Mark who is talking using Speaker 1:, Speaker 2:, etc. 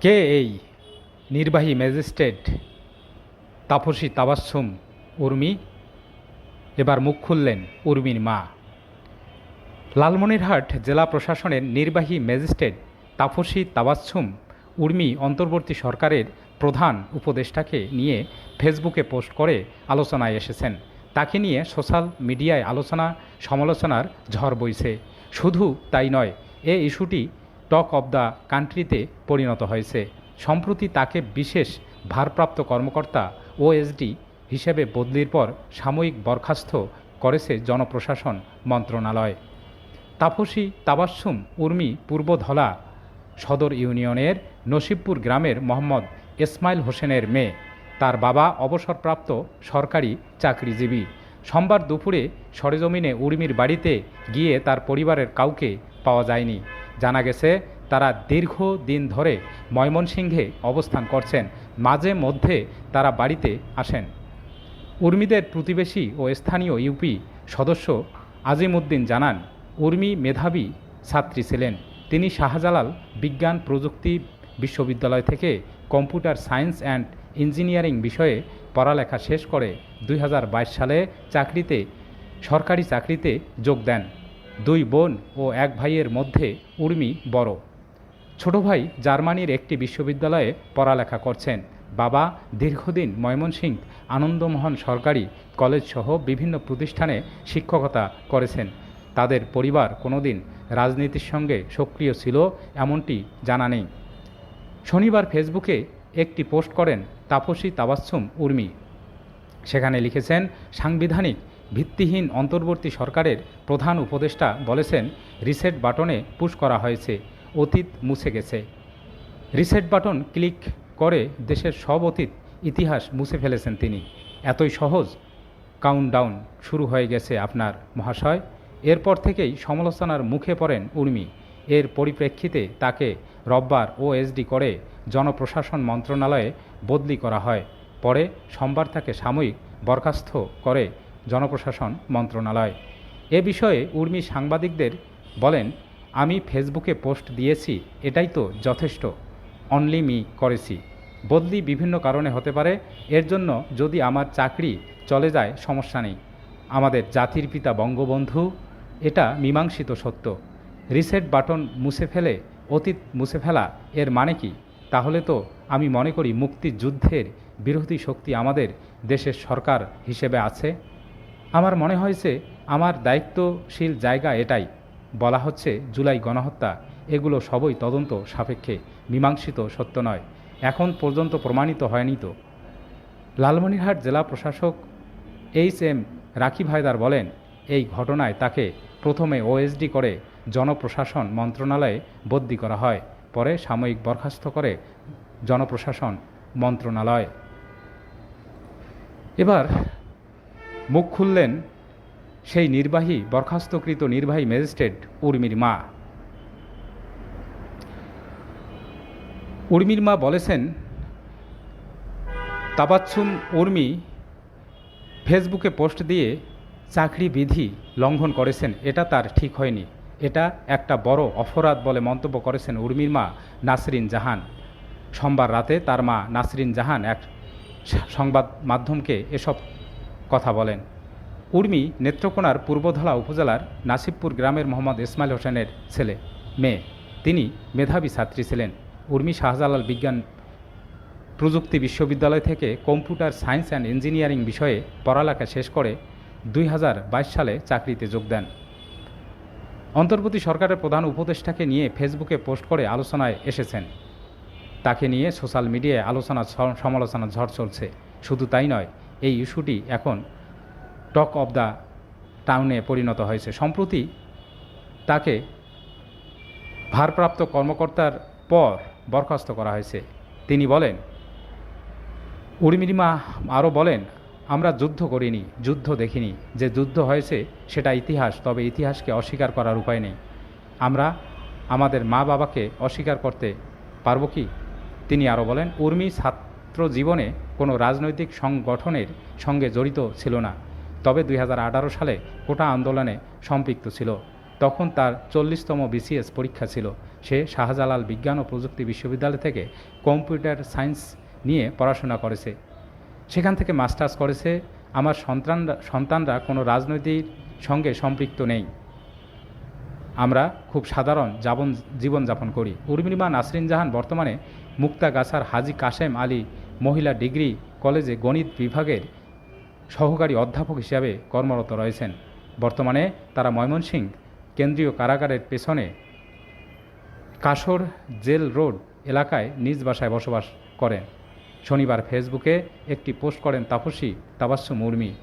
Speaker 1: কে এই নির্বাহী ম্যাজিস্ট্রেট তাপসী তাবাসুম উর্মি? এবার মুখ খুললেন উর্মির মা। লালমনিরহাট জেলা প্রশাসনের নির্বাহী ম্যাজিস্ট্রেট তাপসী তাবাসুম উর্মি অন্তর্বর্তী সরকারের প্রধান উপদেষ্টাকে নিয়ে ফেসবুকে পোস্ট করে আলোচনায় এসেছেন। তাকে নিয়ে সোশ্যাল মিডিয়ায় আলোচনা, সমালোচনার ঝড় বইছে। শুধু তাই নয়, এ ইস্যুটি টক অব দ্য কান্ট্রিতে পরিণত হয়েছে। সম্প্রতি তাকে বিশেষ ভারপ্রাপ্ত কর্মকর্তা ওএসডি হিসেবে বদলির পর সাময়িক বরখাস্ত করেছে জনপ্রশাসন মন্ত্রণালয়। তাপসী তাবাসুম উর্মি পূর্বধলা সদর ইউনিয়নের নসিবপুর গ্রামের মোহাম্মদ ইসমাইল হোসেনের মেয়ে। তার বাবা অবসরপ্রাপ্ত সরকারি চাকরিজীবী। সোমবার দুপুরে সরেজমিনে উর্মির বাড়িতে গিয়ে তার পরিবারের কাউকে পাওয়া যায়নি। জানা গেছে, তারা দীর্ঘ দিন ধরে ময়মনসিংহে অবস্থান করছেন। মাঝে মধ্যে তারা বাড়িতে আসেন। উর্মিদের প্রতিবেশী ও স্থানীয় ইউপি সদস্য আজিমউদ্দিন জানান, উর্মি মেধাবী ছাত্রী ছিলেন। তিনি শাহজালাল বিজ্ঞান প্রযুক্তি বিশ্ববিদ্যালয় থেকে কম্পিউটার সায়েন্স অ্যান্ড ইঞ্জিনিয়ারিং বিষয়ে পড়ালেখা শেষ করে দুই হাজার বাইশ সালে চাকরিতে, সরকারি চাকরিতে যোগ দেন। দুই বোন ও এক ভাইয়ের মধ্যে উর্মি বড়। ছোট ভাই জার্মানির একটি বিশ্ববিদ্যালয়ে পড়ালেখা করছেন। বাবা দীর্ঘদিন ময়মনসিংহ আনন্দমোহন সরকারি কলেজসহ বিভিন্ন প্রতিষ্ঠানে শিক্ষকতা করেছেন। তাদের পরিবার কোনোদিন রাজনীতির সঙ্গে সক্রিয় ছিল এমনটি জানা নেই। শনিবার ফেসবুকে একটি পোস্ট করেন তাপসী তাবাসুম উর্মি। সেখানে লিখেছেন, সাংবিধানিক ভিত্তিহীন অন্তর্বর্তী সরকারের প্রধান উপদেষ্টা বলেছেন, রিসেট বাটনে পুশ করা হয়েছে, অতীত মুছে গেছে। রিসেট বাটন ক্লিক করে দেশের সব অতীত, ইতিহাস মুছে ফেলেছেন তিনি। এতই সহজ, কাউন্টডাউন শুরু হয়ে গেছে আপনার মহাশয়। এরপর থেকেই সমালোচনার মুখে পড়েন উর্মি। এর পরিপ্রেক্ষিতে তাকে রব্বার ও এসডি করে জনপ্রশাসন মন্ত্রণালয়ে বদলি করা হয়। পরে সোমবার তাকে সাময়িক বরখাস্ত করে জনপ্রশাসন মন্ত্রণালয়। এ বিষয়ে উর্মি সাংবাদিকদের বলেন, আমি ফেসবুকে পোস্ট দিয়েছি, এটাই তো যথেষ্ট। অনলি মি করেছি। বদলি বিভিন্ন কারণে হতে পারে। এর জন্য যদি আমার চাকরি চলে যায়, সমস্যা নেই। আমাদের জাতির পিতা বঙ্গবন্ধু, এটা মীমাংসিত সত্য। রিসেট বাটন মুছে ফেলে, অতীত মুছে ফেলা, এর মানে কি? তাহলে তো আমি মনে করি মুক্তিযুদ্ধের বিরোধী শক্তি আমাদের দেশের সরকার হিসেবে আছে। আমার মনে হয়েছে আমার দায়িত্বশীল জায়গা এটাই। বলা হচ্ছে জুলাই গণহত্যা, এগুলো সবই তদন্ত সাপেক্ষে, মীমাংসিত সত্য নয়। এখন পর্যন্ত প্রমাণিত হয়নি তো। লালমনিরহাট জেলা প্রশাসক এইচ এম রাকিব হায়দার বলেন, এই ঘটনায় তাকে প্রথমে ওএসডি করে জনপ্রশাসন মন্ত্রণালয়ে বদলি করা হয়, পরে সাময়িক বরখাস্ত করে জনপ্রশাসন মন্ত্রণালয়। এবার মুখ খুললেন সেই নির্বাহী, বরখাস্তকৃত নির্বাহী ম্যাজিস্ট্রেট উর্মির মা। উর্মির মা বলেছেন, তাবাচ্ছুম উর্মি ফেসবুকে পোস্ট দিয়ে চাকরি বিধি লঙ্ঘন করেছেন। এটা তার ঠিক হয়নি। এটা একটা বড় অপরাধ বলে মন্তব্য করেছেন উর্মির মা নাসরিন জাহান। সোমবার রাতে তার মা নাসরিন জাহান এক সংবাদ মাধ্যমকে এসব কথা বলেন। উর্মি নেত্রকোনার পূর্বধলা উপজেলার নাসিবপুর গ্রামের মোহাম্মদ ইসমাইল হোসেনের ছেলে, মেয়ে। তিনি মেধাবী ছাত্রী ছিলেন। উর্মি শাহজালাল বিজ্ঞান প্রযুক্তি বিশ্ববিদ্যালয় থেকে কম্পিউটার সায়েন্স অ্যান্ড ইঞ্জিনিয়ারিং বিষয়ে পড়ালেখা শেষ করে দুই হাজার বাইশ সালে চাকরিতে যোগ দেন। অন্তর্বর্তী সরকারের প্রধান উপদেষ্টাকে নিয়ে ফেসবুকে পোস্ট করে আলোচনায় এসেছেন। তাকে নিয়ে সোশ্যাল মিডিয়ায় আলোচনা সমালোচনা ঝড় চলছে। শুধু তাই নয় এই ইস্যুটি এখন টক অব দ্য টাউনে পরিণত হয়েছে। সম্প্রতি তাকে ভারপ্রাপ্ত কর্মকর্তার পর বরখাস্ত করা হয়েছে। তিনি বলেন, উর্মিমা আরও বলেন, আমরা যুদ্ধ করিনি, যুদ্ধ দেখিনি। যে যুদ্ধ হয়েছে সেটা ইতিহাস, তবে ইতিহাসকে অস্বীকার করার উপায় নেই। আমরা আমাদের মা বাবাকে অস্বীকার করতে পারব কি? তিনি আরও বলেন, উর্মি ছাত্র জীবনে কোনো রাজনৈতিক সংগঠনের সঙ্গে জড়িত ছিল না। তবে দুই হাজার আঠারো সালে কোটা আন্দোলনে সম্পৃক্ত ছিল। তখন তার চল্লিশতম বিসিএস পরীক্ষা ছিল। সে শাহজালাল বিজ্ঞান ও প্রযুক্তি বিশ্ববিদ্যালয় থেকে কম্পিউটার সায়েন্স নিয়ে পড়াশোনা করেছে। সেখান থেকে মাস্টার্স করেছে। আমার সন্তানরা সন্তানরা কোনো রাজনৈতিক সঙ্গে সম্পৃক্ত নেই। আমরা খুব সাধারণ যাপন জীবনযাপন করি। উর্মিমা নাসরিন জাহান বর্তমানে মুক্তাগাছার হাজি কাশেম আলী মহিলা ডিগ্রি কলেজে গণিত বিভাগের সহকারী অধ্যাপক হিসাবে কর্মরত রয়েছেন। বর্তমানে তারা ময়মনসিংহ কেন্দ্রীয় কারাগারের পেছনে কাশোর জেল রোড এলাকায় নিজ বাসায় বসবাস করেন। শনিবার ফেসবুকে একটি পোস্ট করেন তাপসী তাবাস্য উর্মি